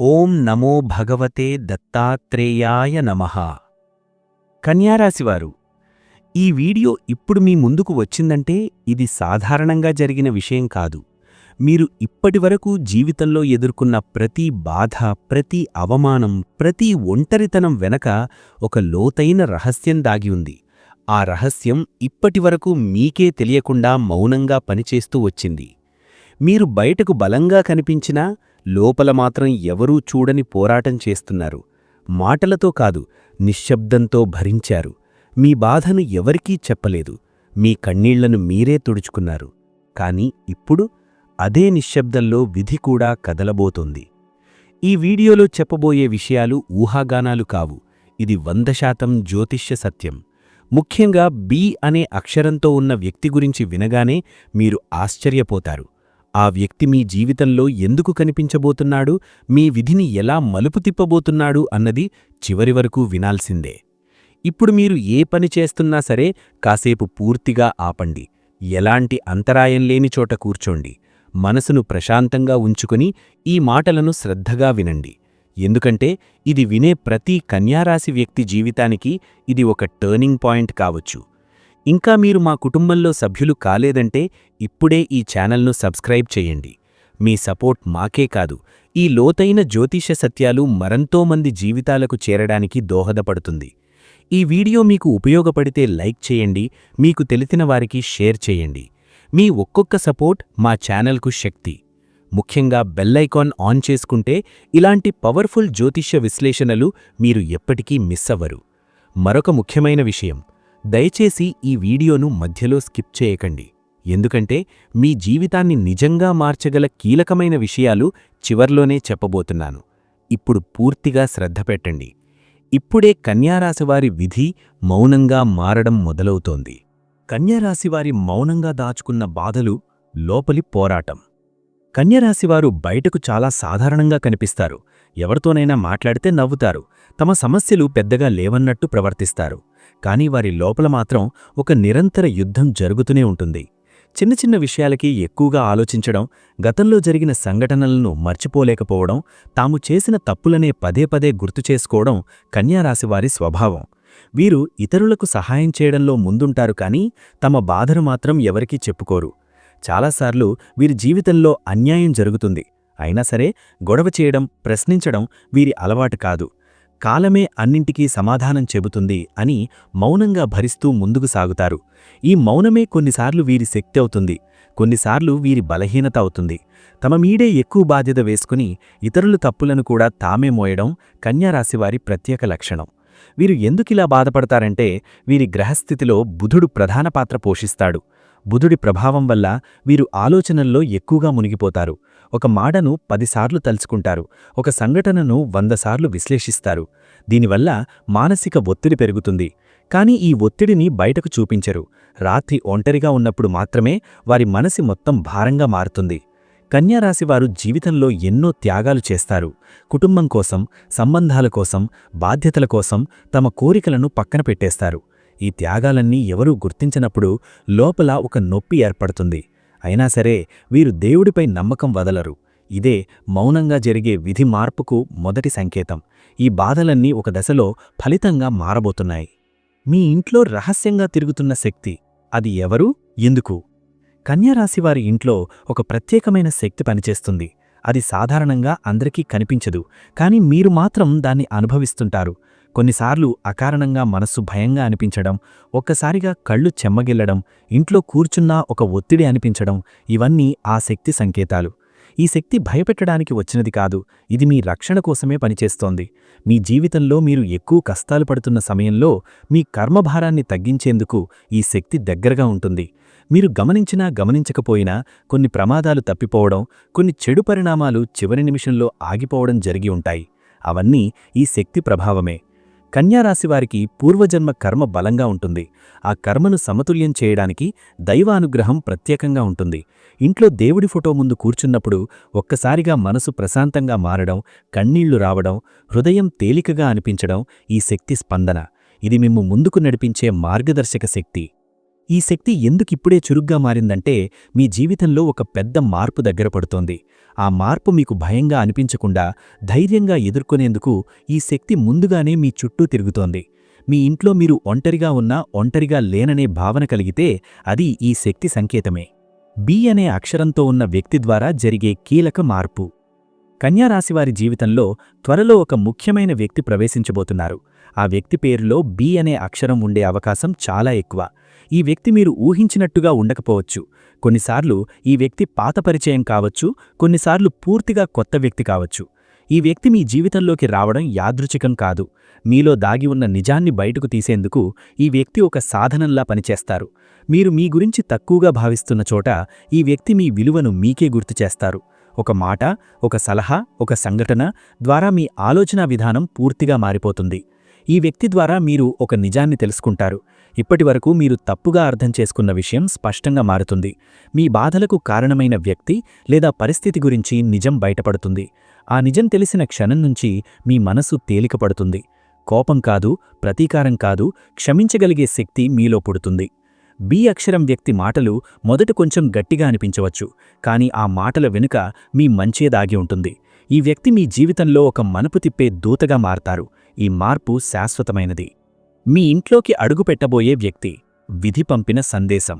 ఓం నమో భగవతే దత్తాత్రేయాయ నమః. కన్యారాశివారు ఈ వీడియో ఇప్పుడు మీ ముందుకు వచ్చిందంటే ఇది సాధారణంగా జరిగిన విషయం కాదు. మీరు ఇప్పటివరకు జీవితంలో ఎదుర్కొన్న ప్రతి బాధ ప్రతి అవమానం ప్రతి ఒంటరితనం వెనక ఒక లోతైన రహస్యం దాగి ఉంది. ఆ రహస్యం ఇప్పటివరకు మీకే తెలియకుండా మౌనంగా పనిచేస్తూ వచ్చింది. మీరు బయటకు బలంగా కనిపించినా లోపల మాత్రం ఎవరూ చూడని పోరాటం చేస్తున్నారు. మాటలతో కాదు నిశ్శబ్దంతో భరించారు. మీ బాధను ఎవరికీ చెప్పలేదు. మీ కన్నీళ్ళను మీరే తుడుచుకున్నారు. కాని ఇప్పుడు అదే నిశ్శబ్దంలో విధి కూడా కదలబోతోంది. ఈ వీడియోలో చెప్పబోయే విషయాలు ఊహాగానాలు కావు. ఇది వంద శాతం జ్యోతిష్య సత్యం. ముఖ్యంగా బి అనే అక్షరంతో ఉన్న వ్యక్తి గురించి వినగానే మీరు ఆశ్చర్యపోతారు. ఆ వ్యక్తి మీ జీవితంలో ఎందుకు కనిపించబోతున్నాడు? మీ విధిని ఎలా మలుపు తిప్పబోతున్నాడు? అన్నది చివరి వరకు వినాల్సిందే. ఇప్పుడు మీరు ఏ పని చేస్తున్నా సరే కాసేపు పూర్తిగా ఆపండి. ఎలాంటి అంతరాయం లేని చోట కూర్చోండి. మనసును ప్రశాంతంగా ఉంచుకుని ఈ మాటలను శ్రద్ధగా వినండి. ఎందుకంటే ఇది వినే ప్రతి కన్యారాశి వ్యక్తి జీవితానికి ఇది ఒక టర్నింగ్ పాయింట్ కావచ్చు. ఇంకా మీరు మా కుటుంబంలో సభ్యులు కాలేదంటే ఇప్పుడే ఈ ఛానల్ను సబ్స్క్రైబ్ చేయండి. మీ సపోర్ట్ మాకే కాదు ఈ లోతైన జ్యోతిష సత్యాలు మరంతోమంది జీవితాలకు చేరడానికి దోహదపడుతుంది. ఈ వీడియో మీకు ఉపయోగపడితే లైక్ చేయండి మీకు తెలిసిన వారికి షేర్ చేయండి. మీ ఒక్కొక్క సపోర్ట్ మా ఛానల్కు శక్తి. ముఖ్యంగా బెల్లైకాన్ ఆన్ చేసుకుంటే ఇలాంటి పవర్ఫుల్ జ్యోతిష్య విశ్లేషణలు మీరు ఎప్పటికీ మిస్ అవ్వరు. మరొక ముఖ్యమైన విషయం దయచేసి ఈ వీడియోను మధ్యలో స్కిప్ చేయకండి. ఎందుకంటే మీ జీవితాన్ని నిజంగా మార్చగల కీలకమైన విషయాలు చివర్లోనే చెప్పబోతున్నాను. ఇప్పుడు పూర్తిగా శ్రద్ధ పెట్టండి. ఇప్పుడే కన్యారాశివారి విధి మౌనంగా మారడం మొదలవుతోంది. కన్యారాశివారి మౌనంగా దాచుకున్న బాధలు లోపలి పోరాటం. కన్యరాశివారు బయటకు చాలా సాధారణంగా కనిపిస్తారు. ఎవరితోనైనా మాట్లాడితే నవ్వుతారు. తమ సమస్యలు పెద్దగా లేవన్నట్టు ప్రవర్తిస్తారు. కానీ వారి లోపల మాత్రం ఒక నిరంతర యుద్ధం జరుగుతూనే ఉంటుంది. చిన్న చిన్న విషయాలకి ఎక్కువగా ఆలోచించడం గతంలో జరిగిన సంఘటనలను మర్చిపోలేకపోవడం తాము చేసిన తప్పులనే పదే పదే గుర్తు చేసుకోవడం కన్యారాశివారి స్వభావం. వీరు ఇతరులకు సహాయం చేయడంలో ముందుంటారు కానీ తమ బాధను మాత్రం ఎవరికీ చెప్పుకోరు. చాలాసార్లు వీరి జీవితంలో అన్యాయం జరుగుతుంది. అయినా సరే గొడవ చేయడం ప్రశ్నించడం వీరి అలవాటు కాదు. కాలమే అన్నింటికీ సమాధానం చెబుతుంది అని మౌనంగా భరిస్తూ ముందుకు సాగుతారు. ఈ మౌనమే కొన్నిసార్లు వీరి శక్తి అవుతుంది. కొన్నిసార్లు వీరి బలహీనత అవుతుంది. తమ మీడే ఎక్కువ బాధ్యత వేసుకుని ఇతరుల తప్పులను కూడా తామే మోయడం కన్యారాశివారి ప్రత్యేక లక్షణం. వీరు ఎందుకిలా బాధపడతారంటే వీరి గ్రహస్థితిలో బుధుడు ప్రధాన పాత్ర పోషిస్తాడు. బుధుడి ప్రభావం వల్ల వీరు ఆలోచనల్లో ఎక్కువగా మునిగిపోతారు. ఒక మాటను పదిసార్లు తలుచుకుంటారు. ఒక సంఘటనను వందసార్లు విశ్లేషిస్తారు. దీనివల్ల మానసిక ఒత్తిడి పెరుగుతుంది. కానీ ఈ ఒత్తిడిని బయటకు చూపించరు. రాత్రి ఒంటరిగా ఉన్నప్పుడు మాత్రమే వారి మనసి మొత్తం భారంగా మారుతుంది. కన్యారాశివారు జీవితంలో ఎన్నో త్యాగాలు చేస్తారు. కుటుంబం కోసం సంబంధాల కోసం బాధ్యతల కోసం తమ కోరికలను పక్కన పెట్టేస్తారు. ఈ త్యాగాలన్నీ ఎవరూ గుర్తించినప్పుడు లోపల ఒక నొప్పి ఏర్పడుతుంది. అయినా సరే వీరు దేవుడిపై నమ్మకం వదలరు. ఇదే మౌనంగా జరిగే విధి మార్పుకు మొదటి సంకేతం. ఈ బాధలన్నీ ఒక దశలో ఫలితంగా మారబోతున్నాయి. మీ ఇంట్లో రహస్యంగా తిరుగుతున్న శక్తి అది ఎవరు? ఎందుకు? కన్యారాశివారి ఇంట్లో ఒక ప్రత్యేకమైన శక్తి పనిచేస్తుంది. అది సాధారణంగా అందరికీ కనిపించదు కాని మీరు మాత్రం దాన్ని అనుభవిస్తుంటారు. కొన్నిసార్లు అకారణంగా మనస్సు భయంగా అనిపించడం ఒక్కసారిగా కళ్ళు చెమ్మగిల్లడం ఇంట్లో కూర్చున్నా ఒక ఒత్తిడి అనిపించడం ఇవన్నీ ఆ శక్తి సంకేతాలు. ఈ శక్తి భయపెట్టడానికి వచ్చినది కాదు ఇది మీ రక్షణ కోసమే పనిచేస్తోంది. మీ జీవితంలో మీరు ఎక్కువ కష్టాలు పడుతున్న సమయంలో మీ కర్మభారాన్ని తగ్గించేందుకు ఈ శక్తి దగ్గరగా ఉంటుంది. మీరు గమనించినా గమనించకపోయినా కొన్ని ప్రమాదాలు తప్పిపోవడం కొన్ని చెడు పరిణామాలు చివరి నిమిషంలో ఆగిపోవడం జరిగి ఉంటాయి. అవన్నీ ఈ శక్తి ప్రభావమే. కన్యారాశివారికి పూర్వజన్మ కర్మ బలంగా ఉంటుంది. ఆ కర్మను సమతుల్యం చేయడానికి దైవానుగ్రహం ప్రత్యేకంగా ఉంటుంది. ఇంట్లో దేవుడి ఫోటో ముందు కూర్చున్నప్పుడు ఒక్కసారిగా మనసు ప్రశాంతంగా మారడం కన్నీళ్ళు రావడం హృదయం తేలికగా అనిపించడం ఈ శక్తి స్పందన. ఇది మిమ్ము ముందుకు నడిపించే మార్గదర్శక శక్తి. ఈ శక్తి ఎందుకిప్పుడే చురుగ్గా మారిందంటే మీ జీవితంలో ఒక పెద్ద మార్పు దగ్గర పడుతోంది. ఆ మార్పు మీకు భయంగా అనిపించకుండా ధైర్యంగా ఎదుర్కొనేందుకు ఈ శక్తి ముందుగానే మీ చుట్టూ తిరుగుతోంది. మీ ఇంట్లో మీరు ఒంటరిగా ఉన్నా ఒంటరిగా లేననే భావన కలిగితే అది ఈ శక్తి సంకేతమే. బి అనే అక్షరంతో ఉన్న వ్యక్తి ద్వారా జరిగే కీలక మార్పు. కన్యారాశివారి జీవితంలో త్వరలో ఒక ముఖ్యమైన వ్యక్తి ప్రవేశించబోతున్నారు. ఆ వ్యక్తి పేరులో బి అనే అక్షరం ఉండే అవకాశం చాలా ఎక్కువ. ఈ వ్యక్తి మీరు ఊహించినట్టుగా ఉండకపోవచ్చు. కొన్నిసార్లు ఈ వ్యక్తి పాత పరిచయం కావచ్చు కొన్నిసార్లు పూర్తిగా కొత్త వ్యక్తి కావచ్చు. ఈ వ్యక్తి మీ జీవితంలోకి రావడం యాదృచికం కాదు. మీలో దాగి ఉన్న నిజాన్ని బయటకు తీసేందుకు ఈ వ్యక్తి ఒక సాధనంలా పనిచేస్తారు. మీరు మీ గురించి తక్కువగా భావిస్తున్న చోట ఈ వ్యక్తి మీ విలువను మీకే గుర్తు చేస్తారు. ఒక మాట ఒక సలహా ఒక సంఘటన ద్వారా మీ ఆలోచనా విధానం పూర్తిగా మారిపోతుంది. ఈ వ్యక్తి ద్వారా మీరు ఒక నిజాన్ని తెలుసుకుంటారు. ఇప్పటివరకు మీరు తప్పుగా అర్థం చేసుకున్న విషయం స్పష్టంగా మారుతుంది. మీ బాధలకు కారణమైన వ్యక్తి లేదా పరిస్థితి గురించి నిజం బయటపడుతుంది. ఆ నిజం తెలిసిన క్షణం నుంచి మీ మనసు తేలికపడుతుంది. కోపం కాదు ప్రతీకారం కాదు క్షమించగలిగే శక్తి మీలో పుడుతుంది. బి అక్షరం వ్యక్తి మాటలు మొదట కొంచెం గట్టిగా అనిపించవచ్చు కాని ఆ మాటల వెనుక మీ మంచే దాగి ఉంటుంది. ఈ వ్యక్తి మీ జీవితంలో ఒక మనుపు తిప్పే దూతగా మారతారు. ఈ మార్పు శాశ్వతమైనది. మీ ఇంట్లోకి అడుగుపెట్టబోయే వ్యక్తి విధి పంపిన సందేశం.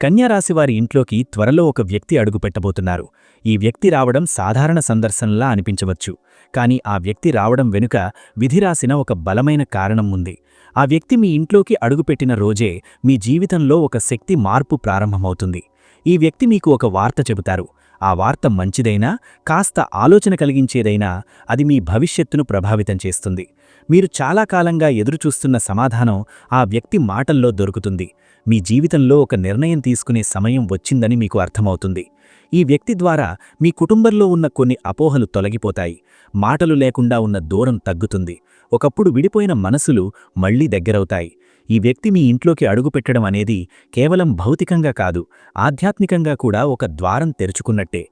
కన్యారాశివారి ఇంట్లోకి త్వరలో ఒక వ్యక్తి అడుగుపెట్టబోతున్నారు ఈ వ్యక్తి రావడం సాధారణ సందర్శనలా అనిపించవచ్చు. కాని ఆ వ్యక్తి రావడం వెనుక విధిరాసిన ఒక బలమైన కారణం ఉంది. ఆ వ్యక్తి మీ ఇంట్లోకి అడుగుపెట్టిన రోజే మీ జీవితంలో ఒక శక్తి మార్పు ప్రారంభమవుతుంది. ఈ వ్యక్తి మీకు ఒక వార్త చెబుతారు. ఆ వార్త మంచిదైనా కాస్త ఆలోచన కలిగించేదైనా అది మీ భవిష్యత్తును ప్రభావితం చేస్తుంది. మీరు చాలా కాలంగా ఎదురుచూస్తున్న సమాధానం ఆ వ్యక్తి మాటల్లో దొరుకుతుంది. మీ జీవితంలో ఒక నిర్ణయం తీసుకునే సమయం వచ్చిందని మీకు అర్థమవుతుంది. ఈ వ్యక్తి ద్వారా మీ కుటుంబంలో ఉన్న కొన్ని అపోహలు తొలగిపోతాయి. మాటలు లేకుండా ఉన్న దూరం తగ్గుతుంది. ఒకప్పుడు విడిపోయిన మనసులు మళ్ళీ దగ్గరవుతాయి. ఈ వ్యక్తి మీ ఇంట్లోకి అడుగుపెట్టడం అనేది కేవలం భౌతికంగా కాదు ఆధ్యాత్మికంగా కూడా ఒక ద్వారం తెరుచుకున్నట్టే.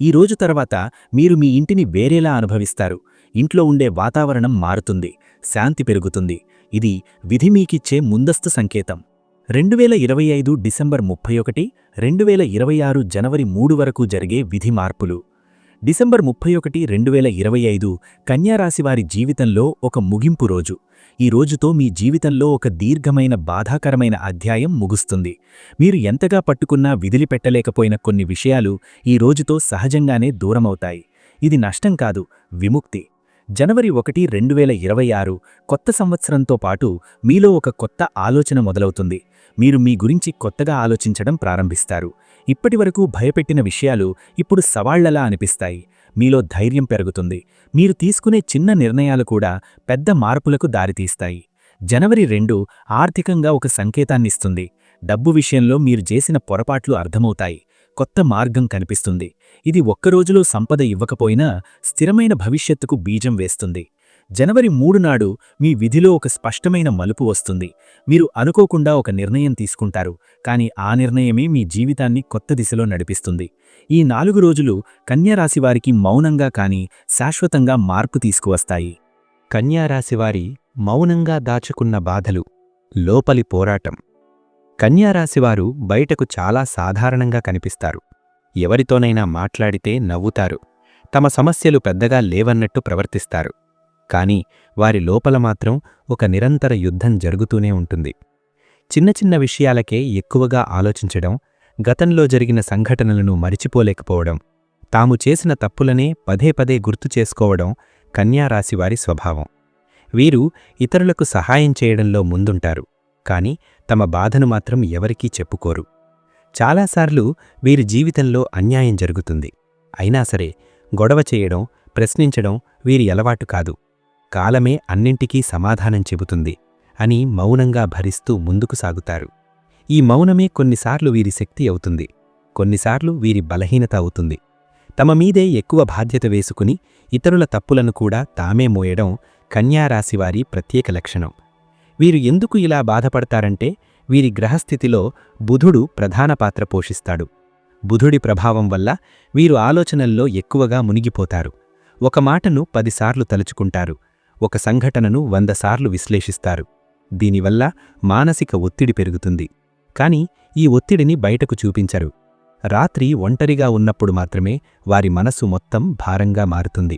ఈ రోజు తర్వాత మీరు మీ ఇంటిని వేరేలా అనుభవిస్తారు. ఇంట్లో ఉండే వాతావరణం మారుతుంది శాంతి పెరుగుతుంది. ఇది విధి మీకిచ్చే ముందస్తు సంకేతం. రెండు వేల ఇరవై ఐదు డిసెంబర్ ముప్పై ఒకటి రెండు వేల ఇరవై ఆరు జనవరి మూడు వరకు జరిగే విధి మార్పులు. డిసెంబర్ ముప్పై ఒకటి రెండు వేల ఇరవై ఐదు కన్యారాశివారి జీవితంలో ఒక ముగింపు రోజు. ఈ రోజుతో మీ జీవితంలో ఒక దీర్ఘమైన బాధాకరమైన అధ్యాయం ముగుస్తుంది. మీరు ఎంతగా పట్టుకున్నా విదిలిపెట్టలేకపోయిన కొన్ని విషయాలు ఈ రోజుతో సహజంగానే దూరమవుతాయి. ఇది నష్టం కాదు విముక్తి. జనవరి ఒకటి రెండు వేల ఇరవై ఆరు కొత్త సంవత్సరంతో పాటు మీలో ఒక కొత్త ఆలోచన మొదలవుతుంది. మీరు మీ గురించి కొత్తగా ఆలోచించడం ప్రారంభిస్తారు. ఇప్పటివరకు భయపెట్టిన విషయాలు ఇప్పుడు సవాళ్ళలా అనిపిస్తాయి. మీలో ధైర్యం పెరుగుతుంది. మీరు తీసుకునే చిన్న నిర్ణయాలు కూడా పెద్ద మార్పులకు దారితీస్తాయి. జనవరి రెండు ఆర్థికంగా ఒక సంకేతాన్నిస్తుంది. డబ్బు విషయంలో మీరు చేసిన పొరపాట్లు అర్థమవుతాయి. కొత్త మార్గం కనిపిస్తుంది. ఇది ఒక్కరోజులో సంపద ఇవ్వకపోయినా స్థిరమైన భవిష్యత్తుకు బీజం వేస్తుంది. జనవరి మూడు నాడు మీ విధిలో ఒక స్పష్టమైన మలుపు వస్తుంది. మీరు అనుకోకుండా ఒక నిర్ణయం తీసుకుంటారు కానీ ఆ నిర్ణయమే మీ జీవితాన్ని కొత్త దిశలో నడిపిస్తుంది. ఈ నాలుగు రోజులు కన్యారాశివారికి మౌనంగా కాని శాశ్వతంగా మార్పు తీసుకువస్తాయి. కన్యారాశివారి మౌనంగా దాచుకున్న బాధలు లోపలి పోరాటం. కన్యారాశివారు బయటకు చాలా సాధారణంగా కనిపిస్తారు. ఎవరితోనైనా మాట్లాడితే నవ్వుతారు. తమ సమస్యలు పెద్దగా లేవన్నట్టు ప్రవర్తిస్తారు. కాని వారి లోపల మాత్రం ఒక నిరంతర యుద్ధం జరుగుతూనే ఉంటుంది. చిన్న చిన్న విషయాలకే ఎక్కువగా ఆలోచించడం గతంలో జరిగిన సంఘటనలను మరిచిపోలేకపోవడం తాము చేసిన తప్పులనే పదే పదే గుర్తు చేసుకోవడం కన్యారాశివారి స్వభావం. వీరు ఇతరులకు సహాయం చేయడంలో ముందుంటారు కాని తమ బాధను మాత్రం ఎవరికీ చెప్పుకోరు. చాలాసార్లు వీరి జీవితంలో అన్యాయం జరుగుతుంది. అయినా సరే గొడవ చేయడం ప్రశ్నించడం వీరి అలవాటు కాదు. కాలమే అన్నింటికీ సమాధానం చెబుతుంది అని మౌనంగా భరిస్తూ ముందుకు సాగుతారు. ఈ మౌనమే కొన్నిసార్లు వీరి శక్తి అవుతుంది కొన్నిసార్లు వీరి బలహీనత అవుతుంది. తమ మీదే ఎక్కువ బాధ్యత వేసుకుని ఇతరుల తప్పులను కూడా తామే మోయడం కన్యారాశివారి ప్రత్యేక లక్షణం. వీరు ఎందుకు ఇలా బాధపడతారంటే వీరి గ్రహస్థితిలో బుధుడు ప్రధాన పాత్ర పోషిస్తాడు. బుధుడి ప్రభావం వల్ల వీరు ఆలోచనల్లో ఎక్కువగా మునిగిపోతారు. ఒక మాటను పదిసార్లు తలుచుకుంటారు. ఒక సంఘటనను వందసార్లు విశ్లేషిస్తారు. దీనివల్ల మానసిక ఒత్తిడి పెరుగుతుంది. కాని ఈ ఒత్తిడిని బయటకు చూపించరు. రాత్రి ఒంటరిగా ఉన్నప్పుడు మాత్రమే వారి మనసు మొత్తం భారంగా మారుతుంది.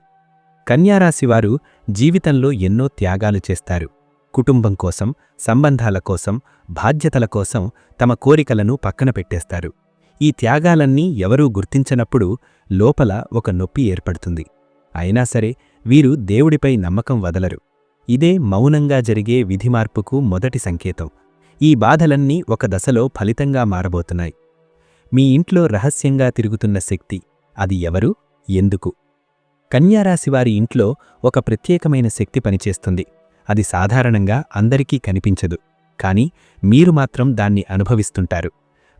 కన్యారాశివారు జీవితంలో ఎన్నో త్యాగాలు చేస్తారు. కుటుంబం కోసం సంబంధాల కోసం బాధ్యతల కోసం తమ కోరికలను పక్కన పెట్టేస్తారు. ఈ త్యాగాలన్నీ ఎవరూ గుర్తించనప్పుడు లోపల ఒక నొప్పి ఏర్పడుతుంది. అయినా సరే వీరు దేవుడిపై నమ్మకం వదలరు. ఇదే మౌనంగా జరిగే విధిమార్పుకు మొదటి సంకేతం. ఈ బాధలన్నీ ఒక దశలో ఫలితంగా మారబోతున్నాయి. మీ ఇంట్లో రహస్యంగా తిరుగుతున్న శక్తి అది ఎవరు? ఎందుకు? కన్యారాశివారి ఇంట్లో ఒక ప్రత్యేకమైన శక్తి పనిచేస్తుంది. అది సాధారణంగా అందరికీ కనిపించదు. కాని మీరు మాత్రం దాన్ని అనుభవిస్తుంటారు.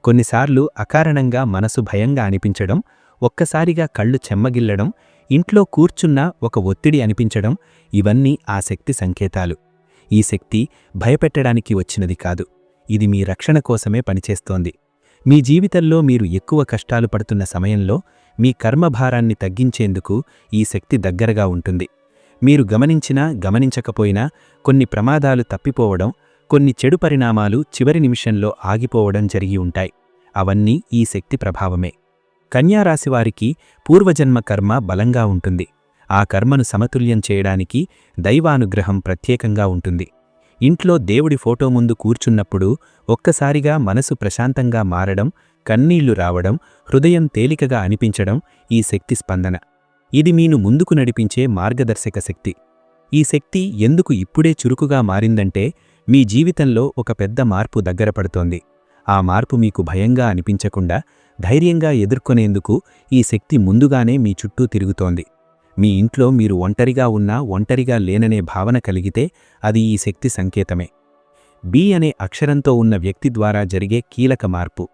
కొన్నిసార్లు అకారణంగా మనసు భయంగా అనిపించడం ఒక్కసారిగా కళ్ళు చెమ్మగిల్లడం ఇంట్లో కూర్చున్నా ఒక ఒత్తిడి అనిపించడం ఇవన్నీ ఆ శక్తి సంకేతాలు. ఈ శక్తి భయపెట్టడానికి వచ్చినది కాదు. ఇది మీ రక్షణ కోసమే పనిచేస్తోంది. మీ జీవితంలో మీరు ఎక్కువ కష్టాలు పడుతున్న సమయంలో మీ కర్మభారాన్ని తగ్గించేందుకు ఈ శక్తి దగ్గరగా ఉంటుంది. మీరు గమనించినా గమనించకపోయినా కొన్ని ప్రమాదాలు తప్పిపోవడం కొన్ని చెడు పరిణామాలు చివరి నిమిషంలో ఆగిపోవడం జరిగి ఉంటాయి. అవన్నీ ఈ శక్తి ప్రభావమే. కన్యారాశివారికి పూర్వజన్మ కర్మ బలంగా ఉంటుంది. ఆ కర్మను సమతుల్యం చేయడానికి దైవానుగ్రహం ప్రత్యేకంగా ఉంటుంది. ఇంట్లో దేవుడి ఫోటో ముందు కూర్చున్నప్పుడు ఒక్కసారిగా మనసు ప్రశాంతంగా మారడం కన్నీళ్ళు రావడం హృదయం తేలికగా అనిపించడం ఈ శక్తి స్పందన. ఇది మీను ముందుకు నడిపించే మార్గదర్శక శక్తి. ఈ శక్తి ఎందుకు ఇప్పుడే చురుకుగా మారిందంటే మీ జీవితంలో ఒక పెద్ద మార్పు దగ్గరపడుతోంది ఆ మార్పు మీకు భయంగా అనిపించకుండా ధైర్యంగా ఎదుర్కొనేందుకు ఈ శక్తి ముందుగానే మీ చుట్టూ తిరుగుతోంది. మీ ఇంట్లో మీరు ఒంటరిగా ఉన్నా ఒంటరిగా లేననే భావన కలిగితే అది ఈ శక్తి సంకేతమే. బి అనే అక్షరంతో ఉన్న వ్యక్తి ద్వారా జరిగే కీలక మార్పు.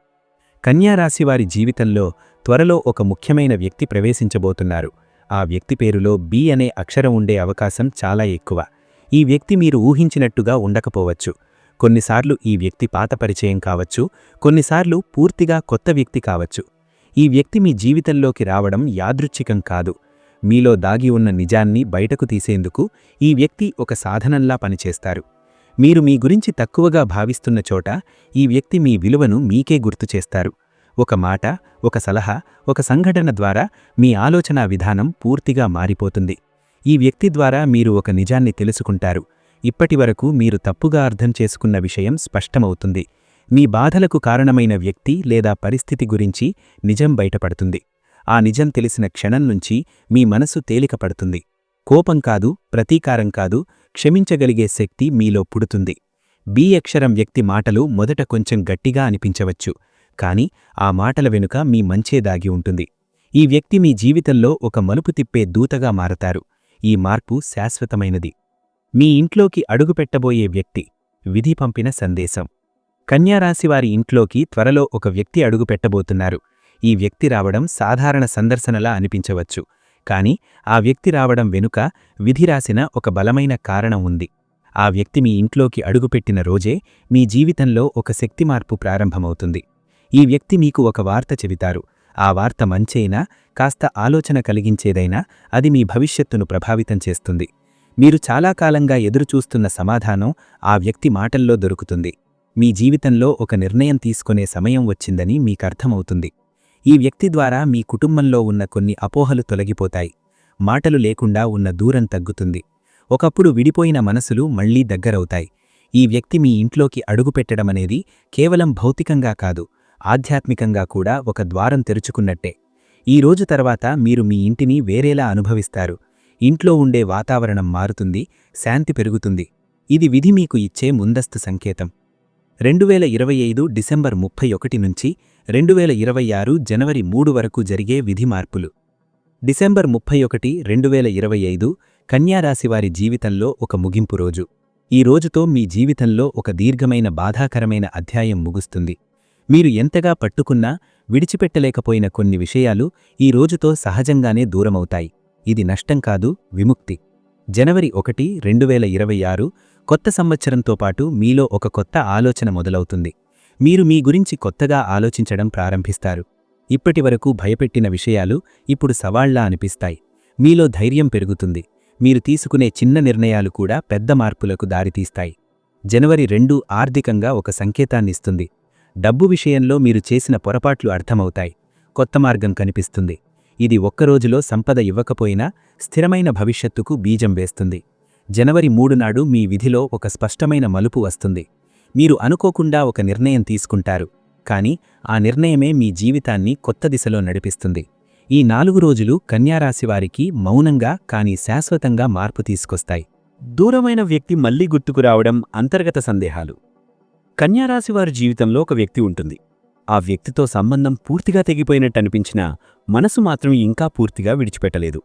కన్యారాశివారి జీవితంలో త్వరలో ఒక ముఖ్యమైన వ్యక్తి ప్రవేశించబోతున్నారు. ఆ వ్యక్తి పేరులో బి అనే అక్షరం ఉండే అవకాశం చాలా ఎక్కువ. ఈ వ్యక్తి మీరు ఊహించినట్టుగా ఉండకపోవచ్చు. కొన్నిసార్లు ఈ వ్యక్తి పాత పరిచయం కావచ్చు కొన్నిసార్లు పూర్తిగా కొత్త వ్యక్తి కావచ్చు. ఈ వ్యక్తి మీ జీవితంలోకి రావడం యాదృచ్ఛికం కాదు. మీలో దాగి ఉన్న నిజాన్ని బయటకు తీసేందుకు ఈ వ్యక్తి ఒక సాధనంలా పనిచేస్తారు. మీరు మీ గురించి తక్కువగా భావిస్తున్న చోట ఈ వ్యక్తి మీ విలువను మీకే గుర్తు చేస్తారు. ఒక మాట ఒక సలహా ఒక సంఘటన ద్వారా మీ ఆలోచనా విధానం పూర్తిగా మారిపోతుంది. ఈ వ్యక్తి ద్వారా మీరు ఒక నిజాన్ని తెలుసుకుంటారు. ఇప్పటివరకు మీరు తప్పుగా అర్థం చేసుకున్న విషయం స్పష్టమవుతుంది. మీ బాధలకు కారణమైన వ్యక్తి లేదా పరిస్థితి గురించి నిజం బయటపడుతుంది. ఆ నిజం తెలిసిన క్షణం నుంచి మీ మనసు తేలికపడుతుంది. కోపం కాదు ప్రతీకారం కాదు క్షమించగలిగే శక్తి మీలో పుడుతుంది. బి అక్షరం వ్యక్తి మాటలు మొదట కొంచెం గట్టిగా అనిపించవచ్చు కాని ఆ మాటల వెనుక మీ మంచే దాగి ఉంటుంది. ఈ వ్యక్తి మీ జీవితంలో ఒక మలుపు తిప్పే దూతగా మారతారు. ఈ మార్పు శాశ్వతమైనది. మీ ఇంట్లోకి అడుగుపెట్టబోయే వ్యక్తి విధి పంపిన సందేశం. కన్యారాశివారి ఇంట్లోకి త్వరలో ఒక వ్యక్తి అడుగుపెట్టబోతున్నారు ఈ వ్యక్తి రావడం సాధారణ సందర్శనలా అనిపించవచ్చు. కాని ఆ వ్యక్తి రావడం వెనుక విధి రాసిన ఒక బలమైన కారణం ఉంది. ఆ వ్యక్తి మీ ఇంట్లోకి అడుగుపెట్టిన రోజే మీ జీవితంలో ఒక శక్తి మార్పు ప్రారంభమవుతుంది. ఈ వ్యక్తి మీకు ఒక వార్త చెబితారు. ఆ వార్త మంచైనా కాస్త ఆలోచన కలిగించేదైనా అది మీ భవిష్యత్తును ప్రభావితం చేస్తుంది. మీరు చాలా కాలంగా ఎదురుచూస్తున్న సమాధానం ఆ వ్యక్తి మాటల్లో దొరుకుతుంది. మీ జీవితంలో ఒక నిర్ణయం తీసుకునే సమయం వచ్చిందని మీకర్థమవుతుంది. ఈ వ్యక్తి ద్వారా మీ కుటుంబంలో ఉన్న కొన్ని అపోహలు తొలగిపోతాయి. మాటలు లేకుండా ఉన్న దూరం తగ్గుతుంది. ఒకప్పుడు విడిపోయిన మనసులు మళ్ళీ దగ్గరవుతాయి. ఈ వ్యక్తి మీ ఇంట్లోకి అడుగుపెట్టడమనేది కేవలం భౌతికంగా కాదు ఆధ్యాత్మికంగా కూడా ఒక ద్వారం తెరుచుకున్నట్టే. ఈ రోజు తర్వాత మీరు మీ ఇంటిని వేరేలా అనుభవిస్తారు. ఇంట్లో ఉండే వాతావరణం మారుతుంది శాంతి పెరుగుతుంది. ఇది విధి మీకు ఇచ్చే ముందస్తు సంకేతం. రెండువేల ఇరవై ఐదు డిసెంబర్ ముప్పై ఒకటి నుంచి రెండువేల ఇరవై ఆరు జనవరి మూడు వరకు జరిగే విధి మార్పులు. డిసెంబర్ ముప్పై ఒకటి రెండువేల ఇరవై ఐదు కన్యారాశివారి జీవితంలో ఒక ముగింపు రోజు. ఈ రోజుతో మీ జీవితంలో ఒక దీర్ఘమైన బాధాకరమైన అధ్యాయం ముగుస్తుంది. మీరు ఎంతగా పట్టుకున్నా విడిచిపెట్టలేకపోయిన కొన్ని విషయాలు ఈ రోజుతో సహజంగానే దూరమవుతాయి. ఇది నష్టం కాదు విముక్తి. జనవరి ఒకటి రెండు వేల ఇరవై ఆరు కొత్త సంవత్సరంతో పాటు మీలో ఒక కొత్త ఆలోచన మొదలవుతుంది. మీరు మీ గురించి కొత్తగా ఆలోచించడం ప్రారంభిస్తారు. ఇప్పటివరకు భయపెట్టిన విషయాలు ఇప్పుడు సవాళ్ళా అనిపిస్తాయి. మీలో ధైర్యం పెరుగుతుంది. మీరు తీసుకునే చిన్న నిర్ణయాలు కూడా పెద్ద మార్పులకు దారితీస్తాయి. జనవరి రెండు ఆర్థికంగా ఒక సంకేతాన్నిస్తుంది డబ్బు విషయంలో మీరు చేసిన పొరపాట్లు అర్థమవుతాయి. కొత్త మార్గం కనిపిస్తుంది. ఇది ఒక్కరోజులో సంపద ఇవ్వకపోయినా స్థిరమైన భవిష్యత్తుకు బీజం వేస్తుంది. జనవరి మూడు నాడు మీ విధిలో ఒక స్పష్టమైన మలుపు వస్తుంది. మీరు అనుకోకుండా ఒక నిర్ణయం తీసుకుంటారు. కానీ ఆ నిర్ణయమే మీ జీవితాన్ని కొత్త దిశలో నడిపిస్తుంది. ఈ నాలుగు రోజులు కన్యారాశివారికి మౌనంగా కానీ శాశ్వతంగా మార్పు తీసుకొస్తాయి. దూరమైన వ్యక్తి మళ్ళీ గుర్తుకు రావడం అంతర్గత సందేహాలు. కన్యారాశివారి జీవితంలో ఒక వ్యక్తి ఉంటుంది. ఆ వ్యక్తితో సంబంధం పూర్తిగా తెగిపోయినట్టు అనిపించినా మనసు మాత్రం ఇంకా పూర్తిగా విడిచిపెట్టలేదు.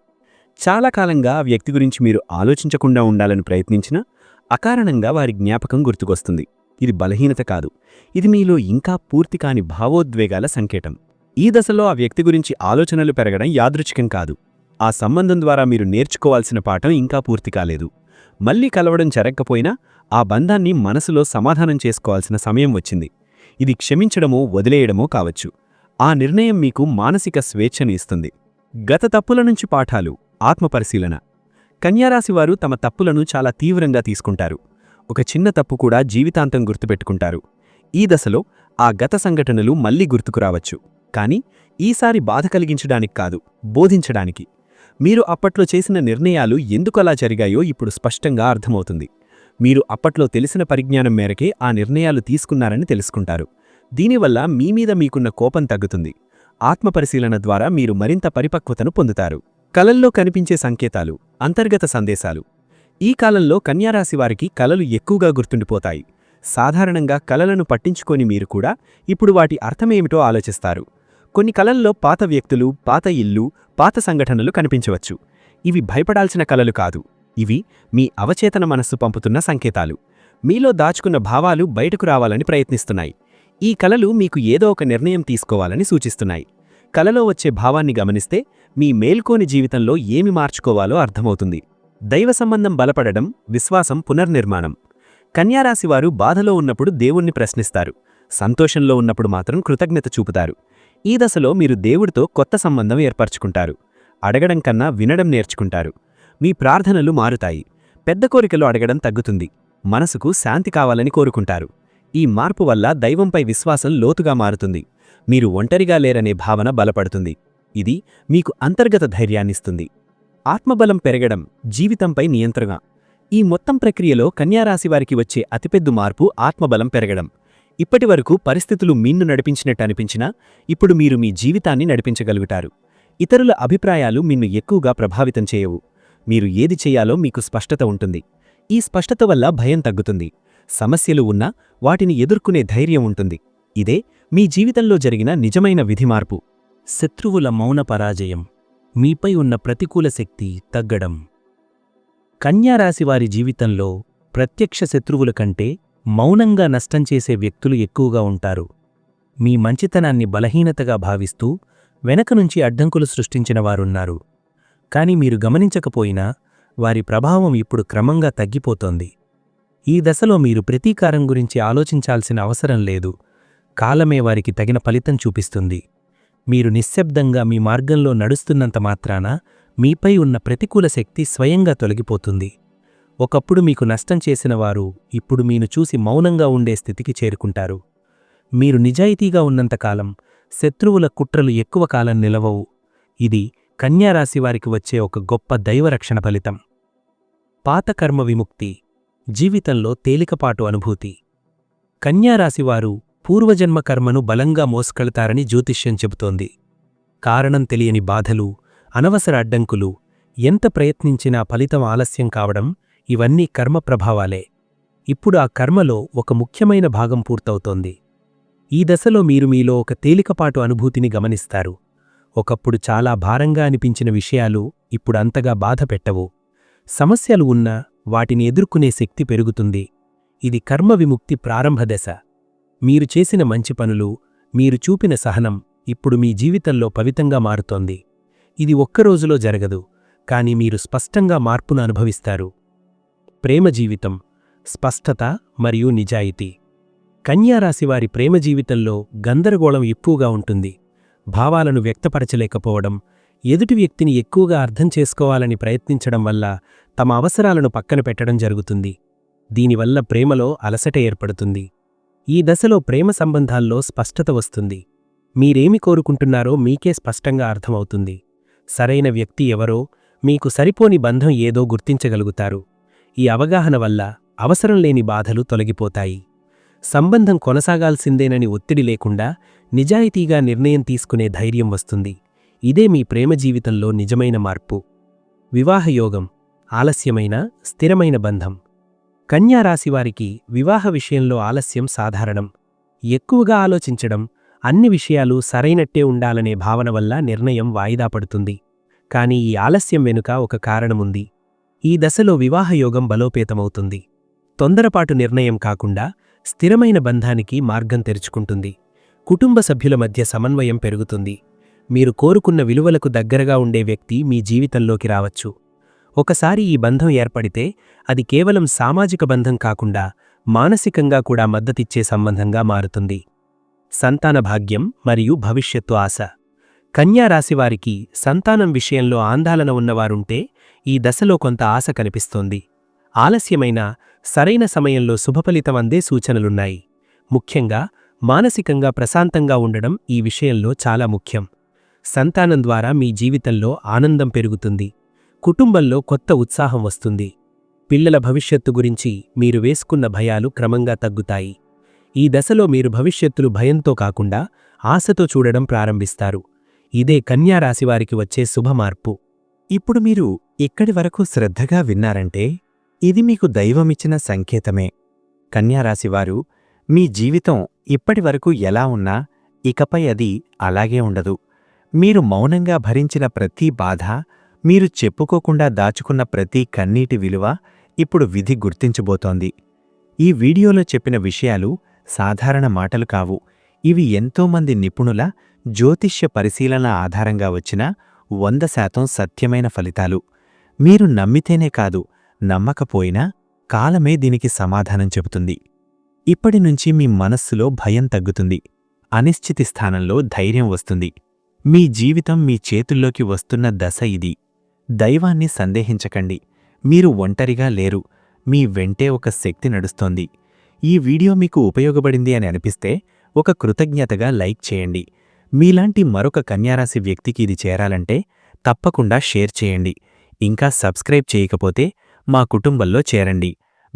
చాలా కాలంగా ఆ వ్యక్తి గురించి మీరు ఆలోచించకుండా ఉండాలని ప్రయత్నించినా అకారణంగా వారి జ్ఞాపకం గుర్తుకొస్తుంది. ఇది బలహీనత కాదు. ఇది మీలో ఇంకా పూర్తి కాని భావోద్వేగాల సంకేతం. ఈ దశలో ఆ వ్యక్తి గురించి ఆలోచనలు పెరగడం యాదృచ్ఛికం కాదు. ఆ సంబంధం ద్వారా మీరు నేర్చుకోవాల్సిన పాఠం ఇంకా పూర్తి కాలేదు. మళ్ళీ కలవడం జరగకపోయినా ఆ బంధాన్ని మనసులో సమాధానం చేసుకోవాల్సిన సమయం వచ్చింది. ఇది క్షమించడమో వదిలేయడమో కావచ్చు. ఆ నిర్ణయం మీకు మానసిక స్వేచ్ఛని ఇస్తుంది. గత తప్పుల నుంచి పాఠాలు ఆత్మపరిశీలన కన్యారాశివారు తమ తప్పులను చాలా తీవ్రంగా తీసుకుంటారు. ఒక చిన్న తప్పు కూడా జీవితాంతం గుర్తుపెట్టుకుంటారు. ఈ దశలో ఆ గత సంఘటనలు మళ్ళీ గుర్తుకురావచ్చు కానీ ఈసారి బాధ కలిగించడానికి కాదు బోధించడానికి. మీరు అప్పట్లో చేసిన నిర్ణయాలు ఎందుకలా జరిగాయో ఇప్పుడు స్పష్టంగా అర్థమవుతుంది. మీరు అప్పట్లో తెలిసిన పరిజ్ఞానం మేరకే ఆ నిర్ణయాలు తీసుకున్నారని తెలుసుకుంటారు. దీనివల్ల మీమీద మీకున్న కోపం తగ్గుతుంది. ఆత్మపరిశీలన ద్వారా మీరు మరింత పరిపక్వతను పొందుతారు. కలల్లో కనిపించే సంకేతాలు అంతర్గత సందేశాలు. ఈ కాలంలో కన్యారాశివారికి కలలు ఎక్కువగా గుర్తుండిపోతాయి. సాధారణంగా కలలను పట్టించుకొని మీరు కూడా ఇప్పుడు వాటి అర్థమేమిటో ఆలోచిస్తారు. కొన్ని కలల్లో పాత వ్యక్తులు పాత ఇల్లు పాత సంఘటనలు కనిపించవచ్చు. ఇవి భయపడాల్సిన కలలు కాదు. ఇవి మీ అవచేతన మనస్సు పంపుతున్న సంకేతాలు. మీలో దాచుకున్న భావాలు బయటకు రావాలని ప్రయత్నిస్తున్నాయి. ఈ కలలు మీకు ఏదో ఒక నిర్ణయం తీసుకోవాలని సూచిస్తున్నాయి. కలలో వచ్చే భావాన్ని గమనిస్తే మీ మేల్కోని జీవితంలో ఏమి మార్చుకోవాలో అర్థమవుతుంది. దైవ సంబంధం బలపడడం విశ్వాసం పునర్నిర్మాణం. కన్యారాశివారు బాధలో ఉన్నప్పుడు దేవుణ్ణి ప్రశ్నిస్తారు. సంతోషంలో ఉన్నప్పుడు మాత్రం కృతజ్ఞత చూపుతారు. ఈ దశలో మీరు దేవుడితో కొత్త సంబంధం ఏర్పరచుకుంటారు. అడగడం కన్నా వినడం నేర్చుకుంటారు. మీ ప్రార్థనలు మారుతాయి. పెద్ద కోరికలు అడగడం తగ్గుతుంది. మనసుకు శాంతి కావాలని కోరుకుంటారు. ఈ మార్పు వల్ల దైవంపై విశ్వాసం లోతుగా మారుతుంది. మీరు ఒంటరిగా లేరనే భావన బలపడుతుంది. ఇది మీకు అంతర్గత ధైర్యాన్నిస్తుంది. ఆత్మబలం పెరగడం జీవితంపై నియంత్రణ. ఈ మొత్తం ప్రక్రియలో కన్యారాశివారికి వచ్చే అతిపెద్ద మార్పు ఆత్మబలం పెరగడం. ఇప్పటివరకు పరిస్థితులు మీన్ను నడిపించినట్టు అనిపించినా ఇప్పుడు మీరు మీ జీవితాన్ని నడిపించగలుగుతారు. ఇతరుల అభిప్రాయాలు మిన్ను ఎక్కువగా ప్రభావితం చేయవు. మీరు ఏది చేయాలో మీకు స్పష్టత ఉంటుంది. ఈ స్పష్టత వల్ల భయం తగ్గుతుంది. సమస్యలు ఉన్నా వాటిని ఎదుర్కొనే ధైర్యం ఉంటుంది. ఇదే మీ జీవితంలో జరిగిన నిజమైన విధిమార్పు. శత్రువుల మౌన పరాజయం. మీపై ఉన్న ప్రతికూల శక్తి తగ్గడం. కన్యారాశివారి జీవితంలో ప్రత్యక్ష శత్రువుల కంటే మౌనంగా నష్టం చేసే వ్యక్తులు ఎక్కువగా ఉంటారు. మీ మంచితనాన్ని బలహీనతగా భావిస్తూ వెనక నుంచి అడ్డంకులు సృష్టించిన వారున్నారు. కాని మీరు గమనించకపోయినా వారి ప్రభావం ఇప్పుడు క్రమంగా తగ్గిపోతోంది. ఈ దశలో మీరు ప్రతీకారం గురించి ఆలోచించాల్సిన అవసరం లేదు. కాలమే వారికి తగిన ఫలితం చూపిస్తుంది. మీరు నిశ్శబ్దంగా మీ మార్గంలో నడుస్తున్నంత మాత్రాన మీపై ఉన్న ప్రతికూల శక్తి స్వయంగా తొలగిపోతుంది. ఒకప్పుడు మీకు నష్టం చేసిన వారు ఇప్పుడు మీను చూసి మౌనంగా ఉండే స్థితికి చేరుకుంటారు. మీరు నిజాయితీగా ఉన్నంతకాలం శత్రువుల కుట్రలు ఎక్కువ కాలం నిలవవు. ఇది కన్యారాశివారికి వచ్చే ఒక గొప్ప దైవరక్షణ ఫలితం. పాతకర్మ విముక్తి జీవితంలో తేలికపాటు అనుభూతి. కన్యారాశివారు పూర్వజన్మ కర్మను బలంగా మోసుకెళ్తారని జ్యోతిష్యం చెబుతోంది. కారణం తెలియని బాధలు అనవసర అడ్డంకులు ఎంత ప్రయత్నించినా ఫలితం ఆలస్యం కావడం ఇవన్నీ కర్మ ప్రభావాలే. ఇప్పుడు ఆ కర్మలో ఒక ముఖ్యమైన భాగం పూర్తవుతోంది. ఈ దశలో మీరు మీలో ఒక తేలికపాటు అనుభూతిని గమనిస్తారు. ఒకప్పుడు చాలా భారంగా అనిపించిన విషయాలు ఇప్పుడు అంతగా బాధ పెట్టవు. సమస్యలు ఉన్నా వాటిని ఎదుర్కొనే శక్తి పెరుగుతుంది. ఇది కర్మ విముక్తి ప్రారంభ దశ. మీరు చేసిన మంచి పనులు మీరు చూపిన సహనం ఇప్పుడు మీ జీవితంలో పవితంగా మారుతోంది. ఇది ఒక్కరోజులో జరగదు కాని మీరు స్పష్టంగా మార్పును అనుభవిస్తారు. ప్రేమ జీవితం స్పష్టత మరియు నిజాయితీ. కన్యారాశివారి ప్రేమ జీవితంలో గందరగోళం ఎక్కువగా ఉంటుంది. భావాలను వ్యక్తపరచలేకపోవడం ఎదుటి వ్యక్తిని ఎక్కువగా అర్థం చేసుకోవాలని ప్రయత్నించడం వల్ల తమ అవసరాలను పక్కన పెట్టడం జరుగుతుంది. దీనివల్ల ప్రేమలో అలసట ఏర్పడుతుంది. ఈ దశలో ప్రేమ సంబంధాల్లో స్పష్టత వస్తుంది. మీరేమి కోరుకుంటున్నారో మీకే స్పష్టంగా అర్థమవుతుంది. సరైన వ్యక్తి ఎవరో మీకు సరిపోని బంధం ఏదో గుర్తించగలుగుతారు. ఈ అవగాహన వల్ల అవసరం లేని బాధలు తొలగిపోతాయి. సంబంధం కొనసాగాల్సిందేనని ఒత్తిడి లేకుండా నిజాయితీగా నిర్ణయం తీసుకునే ధైర్యం వస్తుంది. ఇదే మీ ప్రేమ జీవితంలో నిజమైన మార్పు. వివాహయోగం ఆలస్యమైన స్థిరమైన బంధం. కన్యారాశివారికి వివాహ విషయంలో ఆలస్యం సాధారణం. ఎక్కువగా ఆలోచించడం అన్ని విషయాలు సరైనట్టే ఉండాలనే భావన వల్ల నిర్ణయం వాయిదా పడుతుంది. కాని ఈ ఆలస్యం వెనుక ఒక కారణముంది. ఈ దశలో వివాహయోగం బలోపేతమవుతుంది. తొందరపాటు నిర్ణయం కాకుండా స్థిరమైన బంధానికి మార్గం తెరుచుకుంటుంది. కుటుంబ సభ్యుల మధ్య సమన్వయం పెరుగుతుంది. మీరు కోరుకున్న విలువలకు దగ్గరగా ఉండే వ్యక్తి మీ జీవితంలోకి రావచ్చు. ఒకసారి ఈ బంధం ఏర్పడితే అది కేవలం సామాజిక బంధం కాకుండా మానసికంగా కూడా మద్దతిచ్చే సంబంధంగా మారుతుంది. సంతాన భాగ్యం మరియు భవిష్యత్తు ఆశ. కన్యా రాశివారికి సంతానం విషయంలో ఆందోళన ఉన్నవారుంటే ఈ దశలో కొంత ఆశ కనిపిస్తోంది. ఆలస్యమైన సరైన సమయంలో శుభఫలితం అందే సూచనలున్నాయి. ముఖ్యంగా మానసికంగా ప్రశాంతంగా ఉండడం ఈ విషయంలో చాలా ముఖ్యం. సంతానం ద్వారా మీ జీవితంలో ఆనందం పెరుగుతుంది. కుటుంబంలో కొత్త ఉత్సాహం వస్తుంది. పిల్లల భవిష్యత్తు గురించి మీరు వేసుకున్న భయాలు క్రమంగా తగ్గుతాయి. ఈ దశలో మీరు భవిష్యత్తులు భయంతో కాకుండా ఆశతో చూడడం ప్రారంభిస్తారు. ఇదే కన్యారాశివారికి వచ్చే శుభమార్పు ఇప్పుడు మీరు ఇక్కడి వరకు శ్రద్ధగా విన్నారంటే ఇది మీకు దైవమిచ్చిన సంకేతమే. కన్యారాశివారు మీ జీవితం ఇప్పటివరకు ఎలా ఉన్నా ఇకపై అది అలాగే ఉండదు. మీరు మౌనంగా భరించిన ప్రతి బాధ మీరు చెప్పుకోకుండా దాచుకున్న ప్రతి కన్నీటి విలువ ఇప్పుడు విధి గుర్తించబోతోంది. ఈ వీడియోలో చెప్పిన విషయాలు సాధారణ మాటలు కావు. ఇవి ఎంతోమంది నిపుణుల జ్యోతిష్య పరిశీలన ఆధారంగా వచ్చిన వంద శాతం సత్యమైన ఫలితాలు. మీరు నమ్మితేనే కాదు నమ్మకపోయినా కాలమే దీనికి సమాధానం చెబుతుంది. ఇప్పటినుంచి మీ మనస్సులో భయం తగ్గుతుంది. అనిశ్చితి స్థానంలో ధైర్యం వస్తుంది. మీ జీవితం మీ చేతుల్లోకి వస్తున్న దశ ఇది. దైవాన్ని సందేహించకండి. మీరు ఒంటరిగా లేరు. మీ వెంటే ఒక శక్తి నడుస్తోంది. ఈ వీడియో మీకు ఉపయోగపడింది అని అనిపిస్తే ఒక కృతజ్ఞతగా లైక్ చేయండి. మీలాంటి మరొక కన్యారాశి వ్యక్తికి ఇది చేరాలంటే తప్పకుండా షేర్ చేయండి. ఇంకా సబ్స్క్రైబ్ చేయకపోతే మా కుటుంబంలో చేరండి.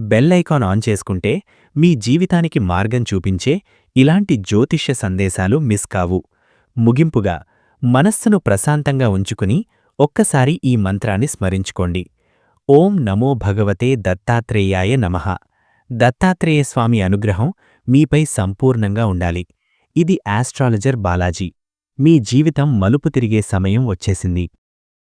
బెల్ ఐకాన్ ఆన్ చేసుకుంటే మీ జీవితానికి మార్గం చూపించే ఇలాంటి జ్యోతిష్య సందేశాలు మిస్ కావు. ముగింపుగా మనస్సును ప్రశాంతంగా ఉంచుకుని ఒక్కసారి ఈ మంత్రాన్ని స్మరించుకోండి. ఓం నమో భగవతే దత్తాత్రేయాయ నమః. దత్తాత్రేయ స్వామి అనుగ్రహం మీపై సంపూర్ణంగా ఉండాలి. ఇది ఆస్ట్రాలజర్ బాలాజీ. మీ జీవితం మలుపు తిరిగే సమయం వచ్చేసింది.